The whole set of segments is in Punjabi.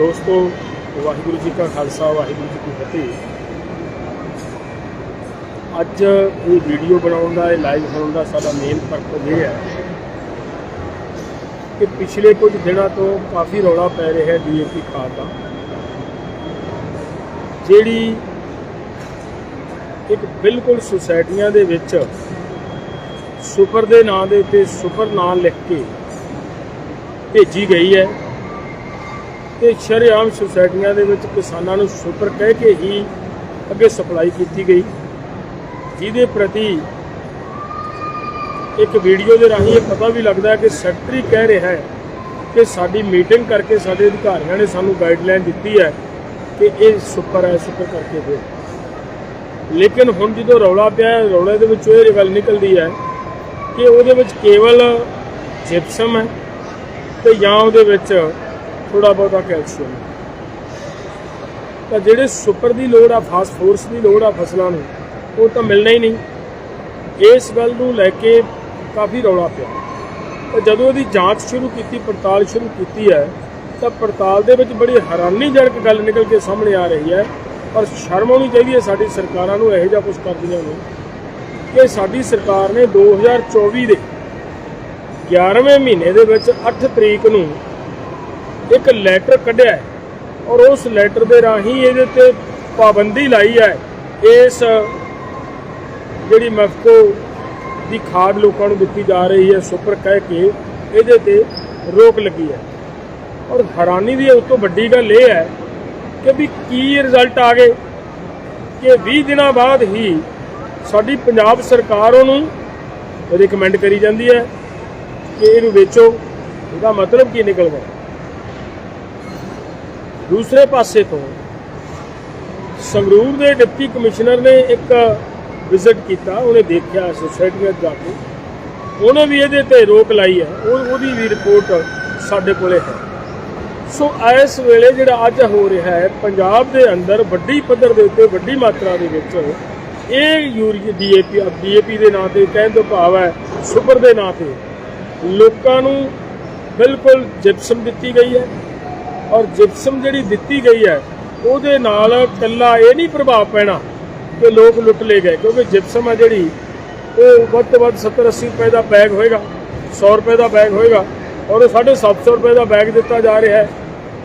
ਦੋਸਤੋ, ਵਾਹਿਗੁਰੂ ਜੀ ਕਾ ਖਾਲਸਾ, ਵਾਹਿਗੁਰੂ ਜੀ ਕੀ ਫਤਿਹ। ਅੱਜ ਇਹ ਵੀਡੀਓ ਬਣਾਉਣ ਦਾ, ਇਹ ਲਾਈਵ ਹੋਣ ਦਾ ਸਾਡਾ ਮੇਨ ਪਰਪਸ ਇਹ ਹੈ ਕਿ ਪਿਛਲੇ ਕੁਝ ਦਿਨਾਂ ਤੋਂ ਕਾਫੀ ਰੌਲਾ ਪੈ ਰਿਹਾ ਹੈ ਡੀਏਪੀ ਖਾਦ ਦਾ। ਜਿਹੜੀ ਇੱਕ ਬਿਲਕੁਲ ਸੁਸਾਇਟੀਆਂ ਦੇ ਵਿੱਚ ਸੁਪਰ ਦੇ ਨਾਂ ਦੇ ਉੱਤੇ ਸੁਪਰ ਨਾਂ ਲਿਖ ਕੇ ਭੇਜੀ ਗਈ ਹੈ। ਤੇ ਸ਼ਰੇਆਮ ਸੁਸਾਇਟੀਆਂ ਦੇ ਵਿੱਚ ਕਿਸਾਨਾਂ ਨੂੰ ਸੁਪਰ ਕਹਿ ਕੇ ਹੀ ਅੱਗੇ ਸਪਲਾਈ ਕੀਤੀ ਗਈ। ਜਿਹਦੇ ਪ੍ਰਤੀ ਇੱਕ ਵੀਡੀਓ ਦੇ ਰਾਹੀਂ ਇਹ ਪਤਾ ਵੀ ਲੱਗਦਾ ਕਿ ਸੈਕਟਰੀ ਕਹਿ ਰਿਹਾ ਹੈ ਕਿ ਸਾਡੀ ਮੀਟਿੰਗ ਕਰਕੇ ਸਾਡੇ ਅਧਿਕਾਰੀਆਂ ਨੇ ਸਾਨੂੰ ਗਾਈਡਲਾਈਨ ਦਿੱਤੀ ਹੈ ਕਿ ਇਹ ਸੁਪਰ ਹੈ, ਸੁਪਰ ਕਰਕੇ ਦਿਓ। ਲੇਕਿਨ ਹੁਣ ਜਦੋਂ ਰੌਲਾ ਪਿਆ ਰੌਲੇ ਦੇ ਵਿੱਚ ਇਹ ਗੱਲ ਨਿਕਲਦੀ ਹੈ ਕਿ ਉਹਦੇ ਵਿੱਚ ਕੇਵਲ ਜਿਪਸਮ ਹੈ ਤੇ ਜਾਂ ਉਹਦੇ ਵਿੱਚ ਥੋੜਾ ਬਹੁਤਾ ਕੈਲਸ਼ੀਅਮ ਤਾਂ ਜਿਹੜੇ ਸੁਪਰ ਦੀ ਲੋੜ ਆ ਫਾਸਟ ਫੋਰਸ ਦੀ ਲੋੜ ਆ ਫਸਲਾਂ ਨੂੰ, ਉਹ ਤਾਂ ਮਿਲਣਾ ਹੀ ਨਹੀਂ। ਇਸ ਗੱਲ ਨੂੰ ਲੈ ਕੇ ਕਾਫੀ ਰੌਲਾ ਪਿਆ। ਤਾਂ ਜਦੋਂ ਇਹਦੀ ਜਾਂਚ ਸ਼ੁਰੂ ਕੀਤੀ, ਪੜਤਾਲ ਸ਼ੁਰੂ ਕੀਤੀ ਹੈ, ਤਾਂ ਪੜਤਾਲ ਦੇ ਵਿੱਚ ਬੜੀ ਹੈਰਾਨੀਜਨਕ ਗੱਲ ਨਿਕਲ ਕੇ ਸਾਹਮਣੇ ਆ ਰਹੀ ਹੈ। ਪਰ ਸ਼ਰਮ ਆਉਣੀ ਚਾਹੀਦੀ ਹੈ ਸਾਡੀ ਸਰਕਾਰਾਂ ਨੂੰ ਇਹੋ ਜਿਹਾ ਕੁਝ ਕਰਦੀਆਂ ਨੇ ਕਿ ਸਾਡੀ ਸਰਕਾਰ ਨੇ 2024 ਦੇ 11ਵੇਂ ਮਹੀਨੇ ਦੇ ਵਿੱਚ 8 ਤਰੀਕ ਨੂੰ ਇੱਕ ਲੈਟਰ ਕੱਢਿਆ ਹੈ ਔਰ ਉਸ ਲੈਟਰ ਦੇ ਰਾਹੀਂ ਇਹਦੇ ਤੇ ਪਾਬੰਦੀ ਲਾਈ ਹੈ। ਇਸ ਜਿਹੜੀ ਮਫਕੋ ਦੀ ਖਾਦ ਲੋਕਾਂ ਨੂੰ ਦਿੱਤੀ ਜਾ ਰਹੀ ਹੈ, ਸੁਪਰ ਕਹਿ ਕੇ ਇਹਦੇ ਤੇ ਰੋਕ ਲੱਗੀ ਹੈ। ਔਰ ਹੈਰਾਨੀ ਦੀ ਉਸ ਤੋਂ ਵੱਡੀ ਗੱਲ ਇਹ ਹੈ ਕਿ ਵੀ ਕੀ ਰਿਜ਼ਲਟ ਆ ਗਏ ਕਿ 20 ਦਿਨਾਂ ਬਾਅਦ ਹੀ ਸਾਡੀ ਪੰਜਾਬ ਸਰਕਾਰ ਉਹਨੂੰ ਰਿਕਮੈਂਡ ਕਰੀ ਜਾਂਦੀ ਹੈ ਕਿ ਇਹਨੂੰ ਵੇਚੋ। ਇਹਦਾ ਮਤਲਬ ਕੀ ਨਿਕਲਦਾ? ਦੂਸਰੇ ਪਾਸੇ ਤੋਂ ਸੰਗਰੂਰ ਦੇ ਡਿਪਟੀ ਕਮਿਸ਼ਨਰ ਨੇ ਇੱਕ ਵਿਜ਼ਿਟ ਕੀਤਾ, ਉਹਨੇ ਦੇਖਿਆ ਸੁਸਾਇਟੀਆਂ ਵਿੱਚ ਜਾ ਕੇ। ਉਹਨੇ ਵੀ ਇਹਦੇ ਤੇ ਰੋਕ ਲਾਈ ਹੈ, ਉਹ ਉਹਦੀ ਵੀ ਰਿਪੋਰਟ ਸਾਡੇ ਕੋਲੇ ਹੈ। ਸੋ ਇਸ ਵੇਲੇ ਜਿਹੜਾ ਅੱਜ ਹੋ ਰਿਹਾ ਹੈ, ਪੰਜਾਬ ਦੇ ਅੰਦਰ ਵੱਡੀ ਪੱਧਰ ਦੇ ਉੱਤੇ ਵੱਡੀ ਮਾਤਰਾ ਦੇ ਵਿੱਚ ਇਹ ਯੂਰੀਆ ਡੀਏਪੀ ਡੀਏਪੀ ਦੇ ਨਾਂ ਤੇ ਕਹਿਣ ਤੋਂ ਭਾਵ ਹੈ ਸੁਪਰ ਦੇ ਨਾਂ ਤੇ ਲੋਕਾਂ ਨੂੰ ਬਿਲਕੁਲ ਜਿਪਸਮ ਦਿੱਤੀ ਗਈ ਹੈ। ਔਰ ਜਿਪਸਮ ਜਿਹੜੀ ਦਿੱਤੀ ਗਈ ਹੈ, ਉਹਦੇ ਨਾਲ ਇਕੱਲਾ ਇਹ ਨਹੀਂ ਪ੍ਰਭਾਵ ਪੈਣਾ ਕਿ ਲੋਕ ਲੁੱਟ ਲਏ ਗਏ, ਕਿਉਂਕਿ ਜਿਪਸਮ ਹੈ ਜਿਹੜੀ, ਉਹ ਵੱਧ ਤੋਂ ਵੱਧ 70 80 ਰੁਪਏ ਦਾ ਬੈਗ ਹੋਏਗਾ 100 ਰੁਪਏ ਦਾ ਬੈਗ ਹੋਏਗਾ, ਔਰ ਉਹ 750 ਰੁਪਏ ਦਾ ਬੈਗ ਦਿੱਤਾ ਜਾ ਰਿਹਾ ਹੈ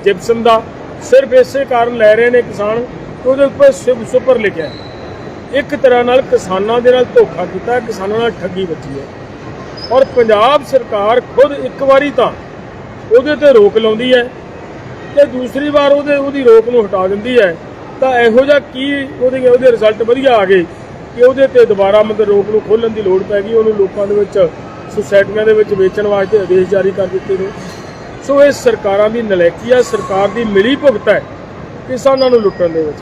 ਜਿਪਸਮ ਦਾ। ਸਿਰਫ ਇਸੇ ਕਾਰਨ ਲੈ ਰਹੇ ਨੇ ਕਿਸਾਨ ਕਿ ਉਹਦੇ ਉੱਪਰ ਸ਼ਿਵ ਸੁਪਰ ਲਿਖਿਆ ਇੱਕ ਤਰ੍ਹਾਂ ਨਾਲ ਕਿਸਾਨਾਂ ਦੇ ਨਾਲ ਧੋਖਾ ਕੀਤਾ, ਕਿਸਾਨਾਂ ਨਾਲ ਠੱਗੀ ਵੱਜੀ ਹੈ। ਔਰ ਪੰਜਾਬ ਸਰਕਾਰ ਖੁਦ ਇੱਕ ਵਾਰੀ ਤਾਂ ਉਹਦੇ ਤੇ ਰੋਕ ਲਾਉਂਦੀ ਹੈ ਤੇ ਦੂਸਰੀ ਵਾਰ ਉਹਦੇ ਉਹਦੀ ਰੋਕ ਨੂੰ ਹਟਾ ਦਿੰਦੀ ਹੈ। ਤਾਂ ਇਹੋ ਜਿਹਾ ਕੀ ਉਹਦੇ ਉਹਦੇ ਰਿਜ਼ਲਟ ਵਧੀਆ ਆ ਗਏ ਕਿ ਉਹਦੇ ਤੇ ਦੁਬਾਰਾ ਮਤਲਬ ਰੋਕ ਨੂੰ ਖੋਲਣ ਦੀ ਲੋੜ ਪੈ ਗਈ, ਉਹਨੂੰ ਲੋਕਾਂ ਦੇ ਵਿੱਚ ਸੁਸਾਇਟੀਆਂ ਦੇ ਵਿੱਚ ਵੇਚਣ ਵਾਸਤੇ ਆਦੇਸ਼ ਜਾਰੀ ਕਰ ਦਿੱਤੇ ਨੇ। ਸੋ ਇਹ ਸਰਕਾਰਾਂ ਦੀ ਨਲਾਇਕੀ ਆ, ਸਰਕਾਰ ਦੀ ਮਿਲੀ ਭੁਗਤ ਹੈ ਕਿਸਾਨਾਂ ਨੂੰ ਲੁੱਟਣ ਦੇ ਵਿੱਚ।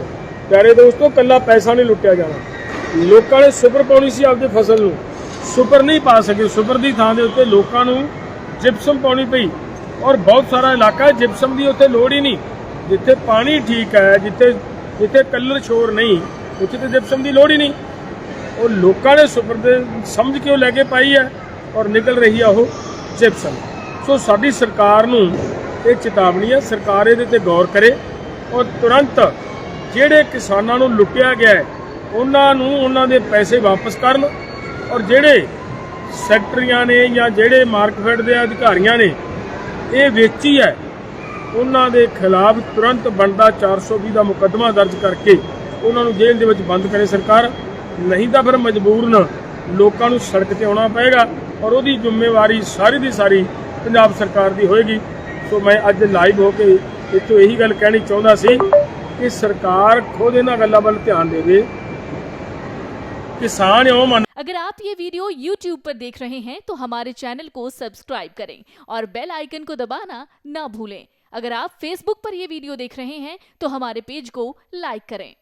ਪਿਆਰੇ ਦੋਸਤੋ ਕੱਲਾ ਪੈਸਾ ਨਹੀਂ ਲੁੱਟਿਆ ਜਾਣਾ। ਲੋਕਾਂ ਨੇ ਸੁਪਰ ਪਾਉਣੀ ਸੀ ਆਪਦੀ ਫਸਲ ਨੂੰ। ਸੁਪਰ ਨਹੀਂ ਪਾ ਸਕੇ, ਸੁਪਰ ਦੀ ਥਾਂ ਦੇ ਉੱਤੇ ਲੋਕਾਂ ਨੂੰ ਜਿਪਸਮ ਪਾਉਣੀ ਪਈ। ਔਰ ਬਹੁਤ ਸਾਰਾ ਇਲਾਕਾ ਹੈ ਜਿਪਸਮ ਦੀ ਉੱਥੇ ਲੋੜ ਹੀ ਨਹੀਂ। ਜਿੱਥੇ ਪਾਣੀ ਠੀਕ ਹੈ, ਜਿੱਥੇ ਜਿੱਥੇ ਕਲਰ ਸ਼ੋਰ ਨਹੀਂ, ਉੱਥੇ ਤੇ ਜਿਪਸਮ ਦੀ ਲੋੜ ਹੀ ਨਹੀਂ। ਉਹ ਲੋਕਾਂ ਨੇ ਸੁਪਰ ਦੇ ਸਮਝ ਕੇ ਉਹ ਲੈ ਕੇ ਪਾਈ ਹੈ ਔਰ ਨਿਕਲ ਰਹੀ ਆ ਉਹ ਜਿਪਸਮ। ਸੋ ਸਾਡੀ ਸਰਕਾਰ ਨੂੰ ਇਹ ਚੇਤਾਵਨੀ ਹੈ, ਸਰਕਾਰ ਇਹਦੇ ਤੇ ਗੌਰ ਕਰੇ ਔਰ ਤੁਰੰਤ ਜਿਹੜੇ ਕਿਸਾਨਾਂ ਨੂੰ ਲੁੱਟਿਆ ਗਿਆ ਹੈ, ਉਹਨਾਂ ਨੂੰ ਉਹਨਾਂ ਦੇ ਪੈਸੇ ਵਾਪਸ ਕਰਨ ਔਰ ਜਿਹੜੇ ਸੈਕਟਰੀਆਂ ਨੇ ਜਾਂ ਜਿਹੜੇ ਮਾਰਕਫੈਡ ਦੇ ਅਧਿਕਾਰੀਆਂ ਨੇ ਇਹ ਵੇਚੀ ਹੈ। ਉਹਨਾਂ ਦੇ ਖਿਲਾਫ ਤੁਰੰਤ ਬਣਦਾ 420 ਦਾ ਮੁਕੱਦਮਾ ਦਰਜ ਕਰਕੇ ਉਹਨਾਂ ਨੂੰ ਜੇਲ੍ਹ ਦੇ ਵਿੱਚ ਬੰਦ ਕਰੇ ਸਰਕਾਰ। ਨਹੀਂ ਤਾਂ ਫਿਰ ਮਜਬੂਰਨ ਲੋਕਾਂ ਨੂੰ ਸੜਕ ਤੇ ਆਉਣਾ ਪਏਗਾ ਔਰ ਉਹਦੀ ਜ਼ਿੰਮੇਵਾਰੀ ਸਾਰੀ ਦੀ ਸਾਰੀ ਪੰਜਾਬ ਸਰਕਾਰ ਦੀ ਹੋਏਗੀ। ਸੋ ਮੈਂ ਅੱਜ ਲਾਈਵ ਹੋ ਕੇ ਇੱਥੋਂ ਇਹੀ ਗੱਲ ਕਹਿਣੀ ਚਾਹੁੰਦਾ ਸੀ ਕਿ ਸਰਕਾਰ ਖੁਦ ਇਹਨਾਂ ਗੱਲਾਂ ਵੱਲ ਧਿਆਨ ਦੇਵੇ। ਕਿਸਾਨ ਉਹ ਮੰਨ अगर आप ये वीडियो यूट्यूब पर देख रहे हैं तो हमारे चैनल को सब्सक्राइब करें और बेल आइकन को दबाना ना भूलें। अगर आप फेसबुक पर यह वीडियो देख रहे हैं तो हमारे पेज को लाइक करें।